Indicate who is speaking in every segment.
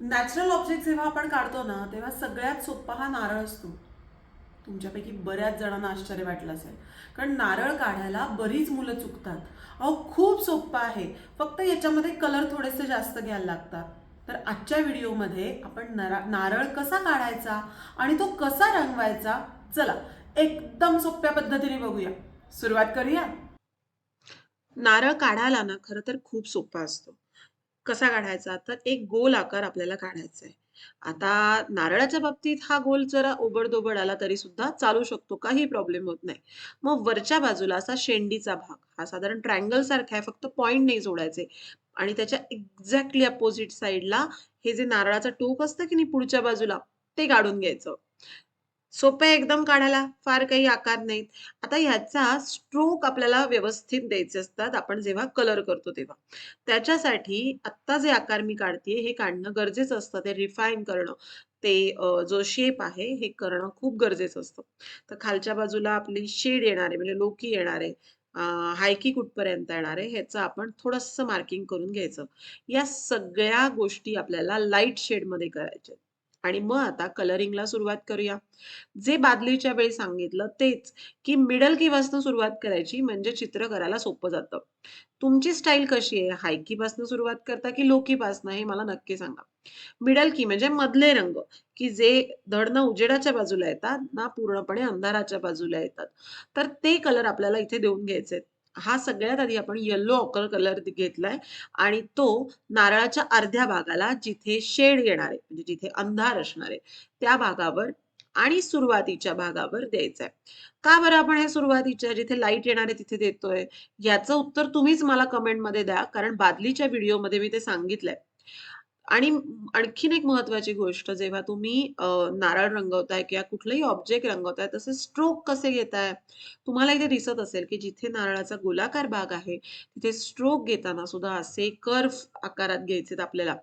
Speaker 1: Natural object जेव्हा आपण काढतो ना तेव्हा सगळ्यात सोपा हा नारळ असतो. तुमच्यापैकी बऱ्याच जणांना आश्चर्य वाटलं असेल. कारण नारळ काढायला बरीच मुलं चुकतात. अहो खूप सोपं आहे. फक्त याच्यामध्ये कलर थोडेसे जास्त घ्यायला लागतात. तर आजच्या व्हिडिओमध्ये आपण नरा नारळ कसा काढायचा आणि तो कसा रंगवायचा? चला एकदम सोप्या पद्धतीने बघूया. सुरुवात करूया. नारळ काढायला ना खरं तर खूप सोपा असतो. कसा काढायचा? तर एक गोल आकार आपल्याला काढायचा आहे. आता नारळाच्या बाबतीत हा गोल जरा ओबडदोबड आला तरी सुद्धा चालू शकतो काही प्रॉब्लेम होत नाही. मग वरच्या बाजूला असा शेंडीचा भाग हा साधारण ट्रायंगल सारखा आहे फक्त पॉइंट नाही जोडायचे. आणि त्याच्या एक्झॅक्टली अपोजिट साईडला हे जे नारळाचं टोक असतं की नाही पुढच्या बाजूला ते काढून घ्यायचं. सोपे एकदम काढायला फार काही आकार नाहीत. आता ह्याचा स्ट्रोक आपल्याला व्यवस्थित द्यायचे असतात. आपण जेव्हा कलर करतो तेव्हा. त्याच्यासाठी आत्ता जे आकार मी काढते हे काढणं गरजेचं असतं. ते रिफाईन करणं. ते जो शेप आहे हे करणं खूप गरजेचं असतं. तर खालच्या बाजूला आपली शेड येणार आहे म्हणजे लोकी येणार आहे हायकी कुठपर्यंत येणार आहे ह्याचं आपण थोडंसं मार्किंग करून घ्यायचं. या सगळ्या गोष्टी आपल्याला लाइट शेडमध्ये करायच्या आहेत. आणि मग आता कलरिंगला सुरुवात करूया. जे बादलीच्या वेळी सांगितलं तेच की मिडल कीपासून सुरुवात करायची म्हणजे चित्र करायला सोपं जातं. तुमची स्टाईल कशी आहे? हायकीपासून सुरुवात करता की लो कीपासून हे मला नक्की सांगा. मिडल की म्हणजे मधले रंग की जे धड ना उजेडाच्या बाजूला येतात ना पूर्णपणे अंधाराच्या बाजूला येतात. तर ते कलर आपल्याला इथे देऊन घ्यायचे आहेत. हा सगळ्यात आधी आपण येल्लो ऑकर कलर घेतलाय आणि तो नारळाच्या अर्ध्या भागाला जिथे शेड येणार आहे म्हणजे जिथे अंधार असणार आहे त्या भागावर आणि सुरुवातीच्या भागावर द्यायचा आहे का बरं आपण हे सुरुवातीच्या जिथे लाइट येणार आहे तिथे देतोय? याचं उत्तर तुम्हीच मला कमेंटमध्ये द्या कारण बादलीच्या व्हिडिओमध्ये मी ते सांगितलंय. आणि आणखीन एक महत्वाची गोष्ट जेव्हा तुम्ही नारळ रंगवताय किंवा कुठलंही ऑब्जेक्ट रंगवताय तसे स्ट्रोक कसे घेताय? तुम्हाला इथे दिसत असेल की जिथे नारळाचा गोलाकार भाग आहे तिथे स्ट्रोक घेताना सुद्धा असे कर्व आकारात घ्यायचे आपल्याला.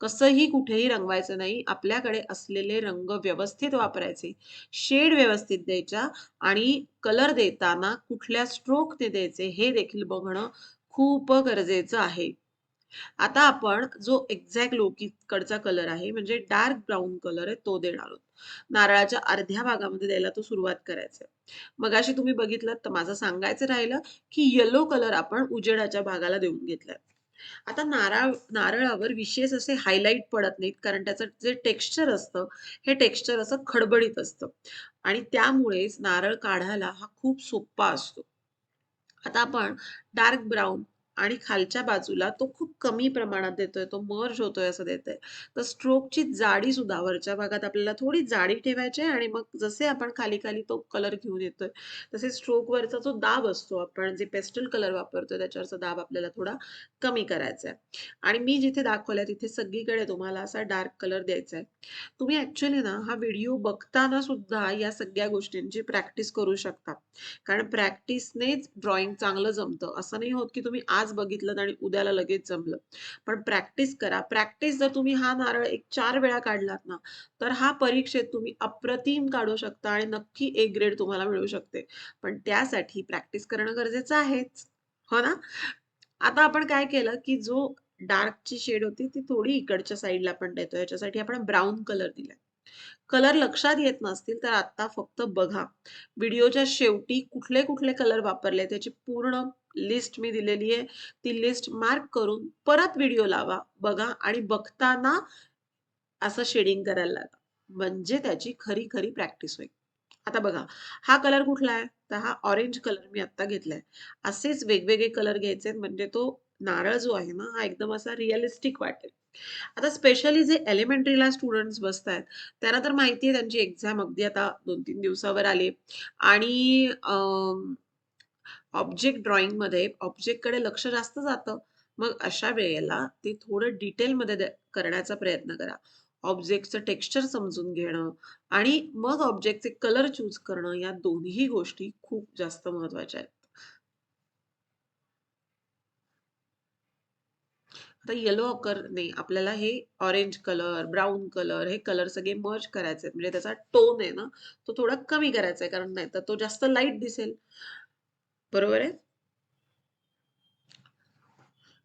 Speaker 1: कसंही कुठेही रंगवायचं नाही आपल्याकडे असलेले रंग व्यवस्थित वापरायचे. शेड व्यवस्थित द्यायच्या आणि कलर देताना कुठल्या स्ट्रोकने द्यायचे हे देखील बघणं खूप गरजेचं आहे. आता आपण जो एक्झॅक्ट लोकीकडचा कलर आहे म्हणजे डार्क ब्राऊन कलर आहे तो देणार आहोत. नारळाच्या अर्ध्या भागामध्ये द्यायला तो सुरुवात करायचा मगाशी तुम्ही बघितलं तर माझं सांगायचं राहिलं की येलो कलर आपण उजेडाच्या भागाला देऊन घेतलाय. आता नारळ नारळावर विशेष असे हायलाइट पडत नाहीत कारण त्याचं जे टेक्स्चर असतं हे टेक्स्चर असं खडबडीत असतं आणि त्यामुळेच नारळ काढायला हा खूप सोप्पा असतो. आता आपण डार्क ब्राऊन आणि खालच्या बाजूला तो खूप कमी प्रमाणात देतोय, तो मर्ज होतोय असं देतोय. तर स्ट्रोकची जाडी सुद्धा वरच्या भागात आपल्याला थोडी जाडी ठेवायची आहे आणि मग जसे आपण खाली-खाली तो कलर घेऊन येतोय, तसे स्ट्रोकवरचा जो दाब असतो, आपण जे पेस्टल कलर वापरतोय त्याच्यावरचा दाब आपल्याला थोडा कमी करायचा आहे. आणि मी जिथे दाखवलंय तिथे सगळीकडे तुम्हाला असा डार्क कलर द्यायचा आहे. तुम्ही ऍक्च्युली ना हा व्हिडिओ बघताना सुद्धा या सगळ्या गोष्टींची प्रॅक्टिस करू शकता. कारण प्रॅक्टिसनेच ड्रॉइंग चांगलं जमतं. असं नाही होत की तुम्ही आज बघितलं आणि उद्याला लगेच जमलं. पण प्रॅक्टिस करा. प्रॅक्टिस जर तुम्ही हा नारळ एक चार वेळा काढलात ना, तर हा परीक्षेत तुम्ही अप्रतिम काढू शकता आणि नक्की ए ग्रेड तुम्हाला मिळू शकते. पण त्यासाठी प्रॅक्टिस करणं गरजेचं आहेच. हो ना? आता आपण काय केलं की जो डार्कची शेड होती ती थोडी इकडच्या साईडला आपण देतो याच्यासाठी आपण ब्राऊन कलर दिलाय. कलर लक्षात येत नसतील तर आता फक्त बघा. व्हिडिओच्या शेवटी कुठले-कुठले कलर वापरले त्याची पूर्ण लिस्ट मी दिलेली आहे. ती लिस्ट मार्क करून परत व्हिडिओ लावा, बघा आणि बघताना असं शेडिंग करायला लागा. म्हणजे त्याची खरी-खरी प्रॅक्टिस होईल. आता बघा, हा कलर कुठला आहे? तर हा ऑरेंज कलर मी आत्ता घेतलाय. असेच वेगवेगळे कलर घ्यायचे म्हणजे तो नारळ जो आहे ना, हा एकदम असा रिअलिस्टिक वाटेल. आता स्पेशली जे एलिमेंटरीला स्टुडंट्स बसतायत, त्यांना तर माहिती आहे त्यांची एक्झाम अगदी आता 2-3 दिवसावर आली आणि ऑब्जेक्ट ड्रॉइंगमध्ये ऑब्जेक्टकडे लक्ष जास्त जातं. मग अशा वेळेला ते थोडं डिटेलमध्ये करण्याचा प्रयत्न करा. ऑब्जेक्टचं टेक्स्चर समजून घेणं आणि मग ऑब्जेक्टचे कलर चूज करणं या दोन्ही गोष्टी खूप जास्त महत्त्वाच्या आहेत. आता येलो ऑकरने आपल्याला हे ऑरेंज कलर, ब्राऊन कलर हे कलर सगळे मर्ज करायचे म्हणजे त्याचा टोन आहे ना, तो थोडा कमी करायचा आहे. कारण नाहीतर तो जास्त लाइट दिसेल. बरोबर आहे?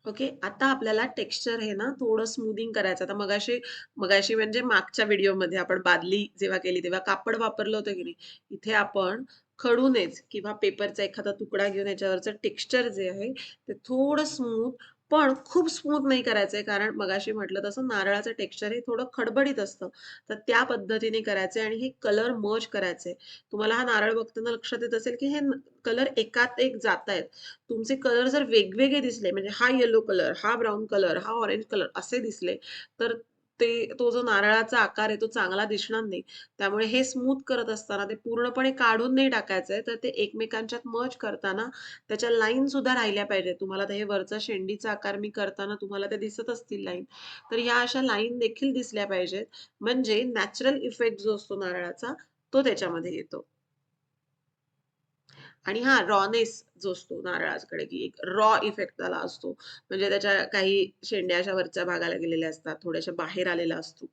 Speaker 1: ओके. आता आपल्याला टेक्स्चर हे ना थोडं स्मूथिंग करायचं. आता मगाशी मगाशी म्हणजे मागच्या व्हिडिओमध्ये आपण बादली जेव्हा केली तेव्हा कापड वापरलं होतं की नाही, इथे आपण खडूनेच किंवा पेपरचा एखादा तुकडा घेऊन याच्यावरचं टेक्स्चर जे आहे ते थोडं स्मूथ पण खूप स्मूथ नाही करायचंय कारण मगाशी म्हटलं तसं नारळाचं टेक्स्चर हे थोडं खडबडीत असतं. तर त्या पद्धतीने करायचंय आणि हे कलर मर्ज करायचे. तुम्हाला हा नारळ बघताना लक्षात येत असेल की हे कलर एकात एक जातायत. तुमचे कलर जर वेगवेगळे दिसले म्हणजे हा येलो कलर, हा ब्राऊन कलर, हा ऑरेंज कलर असे दिसले, तर ते तो जो नारळाचा आकार आहे तो चांगला दिसणार नाही. त्यामुळे हे स्मूथ करत असताना ते पूर्णपणे काढून नाही टाकायचंय, तर ते एकमेकांच्यात मर्ज करताना त्याच्या लाईन सुद्धा राहिल्या पाहिजेत. तुम्हाला हे वरचा शेंडीचा आकार मी करताना तुम्हाला ते दिसत असतील लाईन. तर ह्या अशा लाईन देखील दिसल्या पाहिजेत. म्हणजे नॅचरल इफेक्ट जो असतो नारळाचा तो त्याच्यामध्ये येतो. आणि हा रॉनेस जो असतो नारळाकडे, की एक रॉ इफेक्ट त्याला असतो. म्हणजे त्याच्या काही शेंड्या अशा वरच्या भागाला गेलेल्या असतात, थोड्याशा बाहेर आलेला असतो.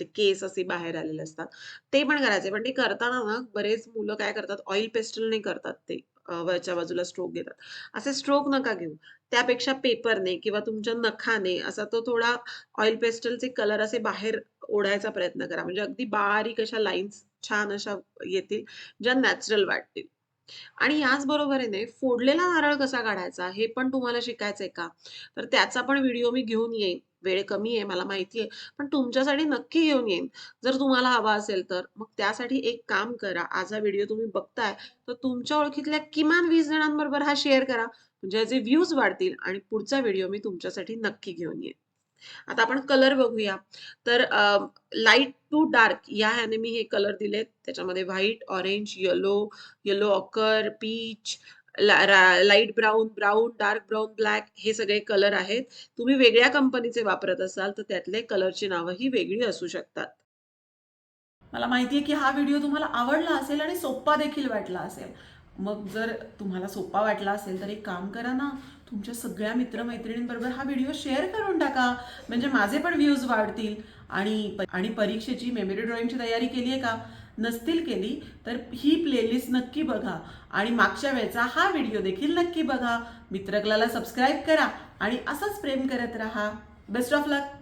Speaker 1: ते केस असे बाहेर आलेले असतात. ते पण करायचे. पण ते करताना ना बरेच मुलं काय करतात, ऑइल पेस्टलने करतात ते. वरच्या बाजूला स्ट्रोक घेतात. असे स्ट्रोक नका घेऊ. त्यापेक्षा पेपरने किंवा तुमच्या नखाने असा तो थोडा ऑइल पेस्टलचे कलर असे बाहेर ओढायचा प्रयत्न करा. म्हणजे अगदी बारीक अशा लाईन्स छान अशा येतील, ज्या नॅचरल वाटतील. आणि याचबरोबरीने फोडलेला नारळ कसा काढायचा हे पण तुम्हाला शिकायचंय का? तर त्याचा पण व्हिडिओ मी घेऊन येईन. वेळ कमी आहे मला माहिती आहे. पण तुमच्यासाठी नक्की घेऊन येईन. जर तुम्हाला हवा असेल तर. मग त्यासाठी एक काम करा. आज हा व्हिडिओ तुम्ही बघताय, तर तुमच्या ओळखीतल्या किमान वीस जणांबरोबर हा शेअर करा. म्हणजे जे व्ह्यूज वाढतील आणि पुढचा व्हिडिओ मी तुमच्यासाठी नक्की घेऊन येईन. आता आपण कलर बघूया. तर लाइट टू डार्क या ह्याने मी हे कलर दिलेत. त्याच्यामध्ये white, orange, yellow, yellow ochre, peach, light brown brown dark brown black हे सगळे कलर आहेत. तुम्ही वेगळ्या कंपनीचे वापरत असाल, तर त्यातले कलरची नावं ही वेगळी असू शकतात. मला माहिती आहे की हा व्हिडिओ तुम्हाला आवडला असेल आणि सोप्पा देखील वाटला असेल. मग जर तुम्हाला सोपा वाटला असेल तर एक काम करा ना, तुमच्या सगळ्या मित्रमैत्रिणींबरोबर हा व्हिडिओ शेअर करून टाका. म्हणजे माझे पण व्ह्यूज वाढतील आणि आणि परीक्षेची मेमरी ड्रॉइंगची तयारी केली आहे का? नसतील केली तर ही प्लेलिस्ट नक्की बघा आणि मागच्या वेळचा हा व्हिडिओ देखील नक्की बघा. मित्रकलाला सबस्क्राईब करा आणि असंच प्रेम करत राहा. Best of luck!